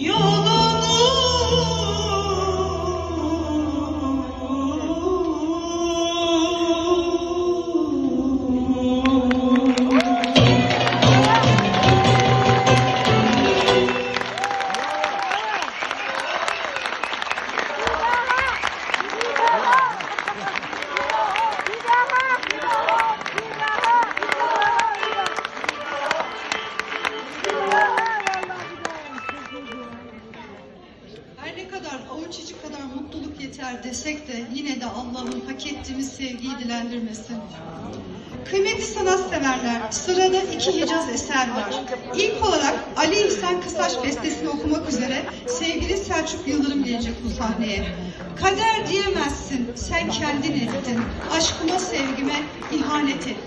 You. İçi kadar mutluluk yeter desek de yine de Allah'ın hak ettiğimiz sevgiyi dilendirmesin. Kıymetli sanatseverler, sırada iki Hicaz eser var. İlk olarak Ali İhsan Kısaç bestesini okumak üzere sevgili Selçuk Yıldırım gelecek bu sahneye. Kader diyemezsin, sen kendin ettin. Aşkıma sevgime ihanet ettin.